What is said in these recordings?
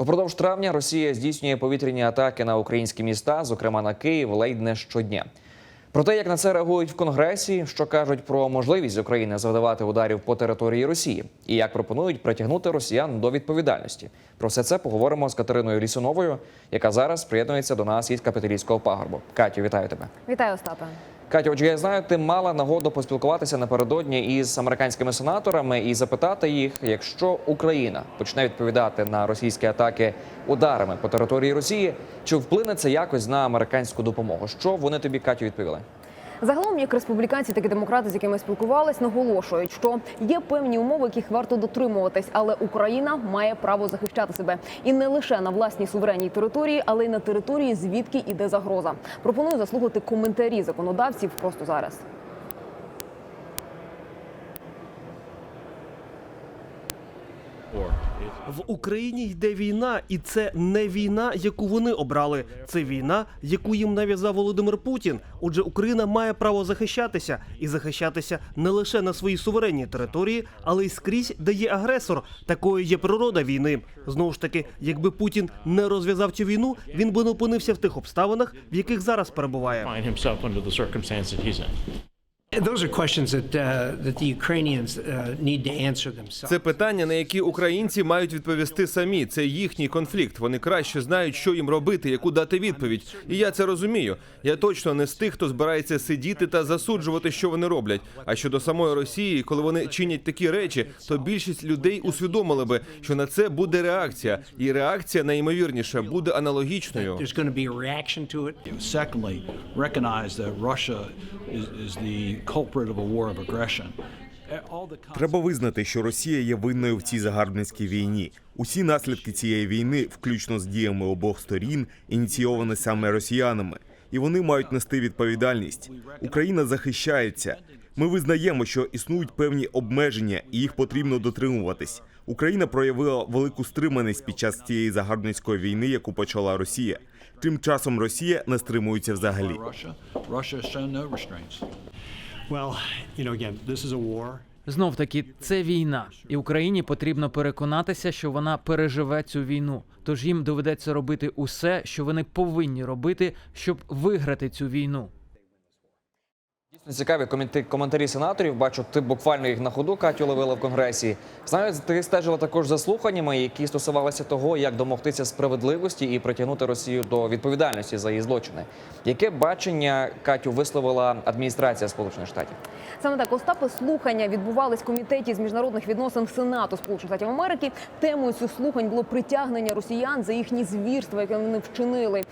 Упродовж травня Росія здійснює повітряні атаки на українські міста, зокрема на Київ, ледь не щодня. Про те, як на це реагують в Конгресі, що кажуть про можливість України завдавати ударів по території Росії, і як пропонують притягнути росіян до відповідальності. Про все це поговоримо з Катериною Лісуновою, яка зараз приєднується до нас із Капітолійського пагорбу. Катю, вітаю тебе. Вітаю, Остапе. Катю, отже, я знаю, ти мала нагоду поспілкуватися напередодні із американськими сенаторами і запитати їх, якщо Україна почне відповідати на російські атаки ударами по території Росії, чи вплине це якось на американську допомогу? Що вони тобі Катю відповіли? Загалом, як республіканці, так і демократи, з якими спілкувались, наголошують, що є певні умови, яких варто дотримуватись, але Україна має право захищати себе і не лише на власній суверенній території, але й на території, звідки іде загроза. Пропоную заслухати коментарі законодавців просто зараз. В Україні йде війна, і це не війна, яку вони обрали. Це війна, яку їм нав'язав Володимир Путін. Отже, Україна має право захищатися і захищатися не лише на своїй суверенній території, але й скрізь, де є агресор. Такою є природа війни. Знову ж таки, якби Путін не розв'язав цю війну, він би не опинився в тих обставинах, в яких зараз перебуває. Uh, that the Ukrainians uh, need to answer themselves. Це питання, на які українці мають відповісти самі. Це їхній конфлікт. Вони краще знають, що їм робити, яку дати відповідь. І я це розумію. Я точно не з тих, хто збирається сидіти та засуджувати, що вони роблять. А щодо самої Росії, коли вони чинять такі речі, то більшість людей усвідомили би, що на це буде реакція, і реакція найімовірніше буде аналогічною. Secondly, recognize that Russia is, is the aggression. Треба визнати, що Росія є винною в цій загарбницькій війні. Усі наслідки цієї війни, включно з діями обох сторін, ініційовані саме росіянами, і вони мають нести відповідальність. Україна захищається. Ми визнаємо, що існують певні обмеження, і їх потрібно дотримуватись. Україна проявила велику стриманість під час цієї загарбницької війни, яку почала Росія. Тим часом Росія не стримується взагалі. Знов таки, це війна, і Україні потрібно переконатися, що вона переживе цю війну. Тож їм доведеться робити усе, що вони повинні робити, щоб виграти цю війну. Цікаві коментарі сенаторів. Бачу, ти буквально їх на ходу Катю ловила в конгресі. Знаю, ти стежила також за слуханнями, які стосувалися того, як домогтися справедливості і притягнути Росію до відповідальності за її злочини. Яке бачення Катю висловила адміністрація Сполучених Штатів? Саме так Остапи слухання відбувались в комітеті з міжнародних відносин Сенату Сполучених Штатів Америки. Темою цих слухань було притягнення росіян за їхні звірства, які вони вчинили е,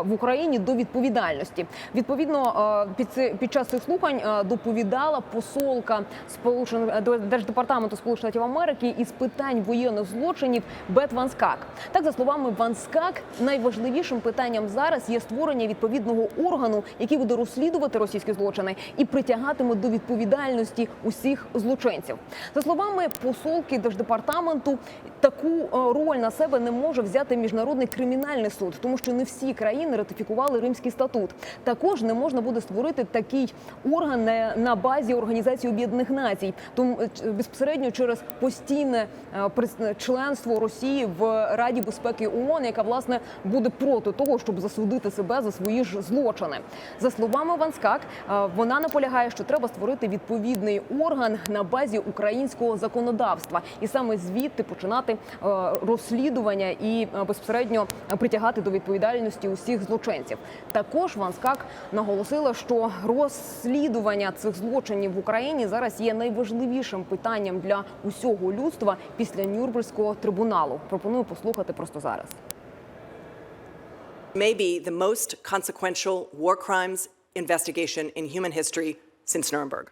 в Україні до відповідальності. Відповідно, е, під час цих слухань е, доповідала посолка Сполучених е, Держдепартаменту Сполучених Штатів Америки із питань воєнних злочинів Бет Ван Скак. Так, за словами Ван Скак, найважливішим питанням зараз є створення відповідного органу, який буде розслідувати російські злочини і притягатиме до відповідальності усіх злочинців. За словами посолки держдепартаменту, таку е, роль на себе не може взяти міжнародний кримінальний суд, тому що не всі країни ратифікували Римський статут. Також не можна буде створити такий орган на, базі Організації Об'єднаних Націй, тому е, безпосередньо через постійне е, членство Росії в Раді безпеки ООН, яка власне буде проти того, щоб засудити себе за свої ж злочини. За словами Ванскак, е, вона наполягає, що треба створити відповідний орган на базі українського законодавства, і саме звідти починати е, розслідування і е, безпосередньо притягати до відповідальності усіх злочинців. Також Ванскак наголосила, що розслідування цих злочинів в Україні зараз є найважливішим питанням для усього людства після Нюрнберзького трибуналу. Пропоную послухати просто зараз. may be the most consequential war crimes investigation in human history.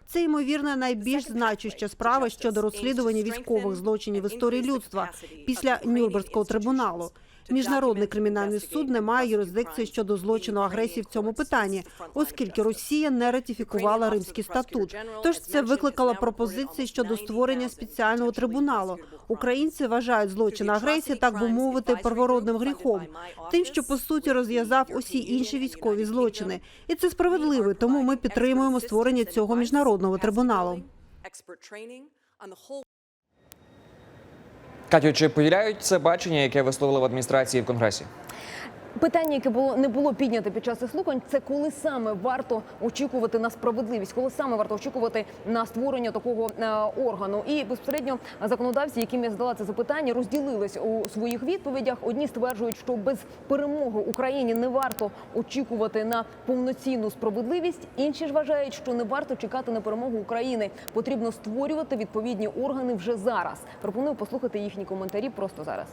Це ймовірно найбільш значуща справа щодо розслідування військових злочинів в історії людства після Нюрнберзького трибуналу. Міжнародний кримінальний суд не має юрисдикції щодо злочину агресії в цьому питанні, оскільки Росія не ратифікувала Римський статут. Тож це викликало пропозиції щодо створення спеціального трибуналу. Українці вважають злочин агресії, так би мовити, первородним гріхом, тим, що по суті розв'язав усі інші військові злочини, і це справедливо. Тому ми підтримуємо створення цього міжнародного трибуналу. Катю, чи поділяють це бачення, яке висловили в адміністрації в конгресі? Питання, яке було не було піднято під час цих слухань, це коли саме варто очікувати на справедливість, коли саме варто очікувати на створення такого е, органу. І безпосередньо законодавці, яким я задала це запитання, розділились у своїх відповідях. Одні стверджують, що без перемоги Україні не варто очікувати на повноцінну справедливість. Інші ж вважають, що не варто чекати на перемогу України. Потрібно створювати відповідні органи вже зараз. Пропоную послухати їхні коментарі просто зараз.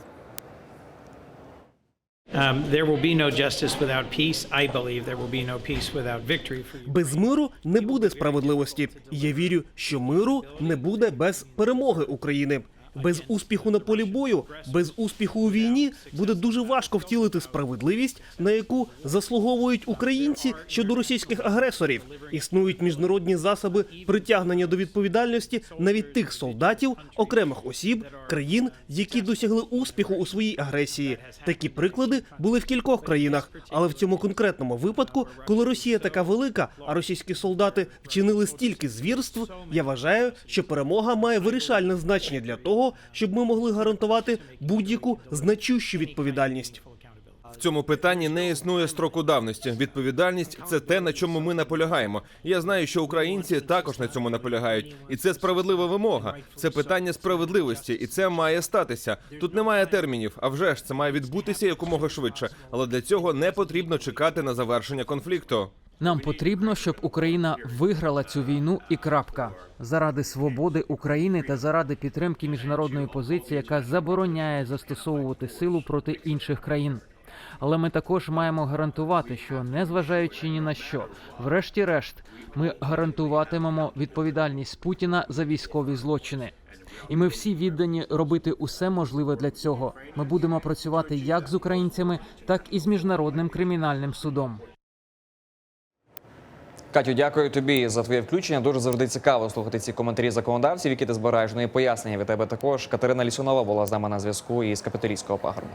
Без миру не буде справедливості. Я вірю, що миру не буде без перемоги України. Без успіху на полі бою, без успіху у війні буде дуже важко втілити справедливість, на яку заслуговують українці щодо російських агресорів. Існують міжнародні засоби притягнення до відповідальності навіть тих солдатів, окремих осіб, країн, які досягли успіху у своїй агресії. Такі приклади були в кількох країнах, але в цьому конкретному випадку, коли Росія така велика, а російські солдати вчинили стільки звірств, я вважаю, що перемога має вирішальне значення для того, щоб ми могли гарантувати будь-яку значущу відповідальність. В цьому питанні не існує строку давності. Відповідальність це те, на чому ми наполягаємо. Я знаю, що українці також на цьому наполягають, і це справедлива вимога. Це питання справедливості, і це має статися. Тут немає термінів. А вже ж це має відбутися якомога швидше. Але для цього не потрібно чекати на завершення конфлікту. Нам потрібно, щоб Україна виграла цю війну і крапка заради свободи України та заради підтримки міжнародної позиції, яка забороняє застосовувати силу проти інших країн. Але ми також маємо гарантувати, що незважаючи ні на що, врешті-решт, ми гарантуватимемо відповідальність Путіна за військові злочини. І ми всі віддані робити усе можливе для цього. Ми будемо працювати як з українцями, так і з міжнародним кримінальним судом. Катю, дякую тобі за твоє включення. Дуже завжди цікаво слухати ці коментарі законодавців, які ти збираєш. Ну і пояснення від тебе також. Катерина Лісунова була з нами на зв'язку із капітолійського пагорбу.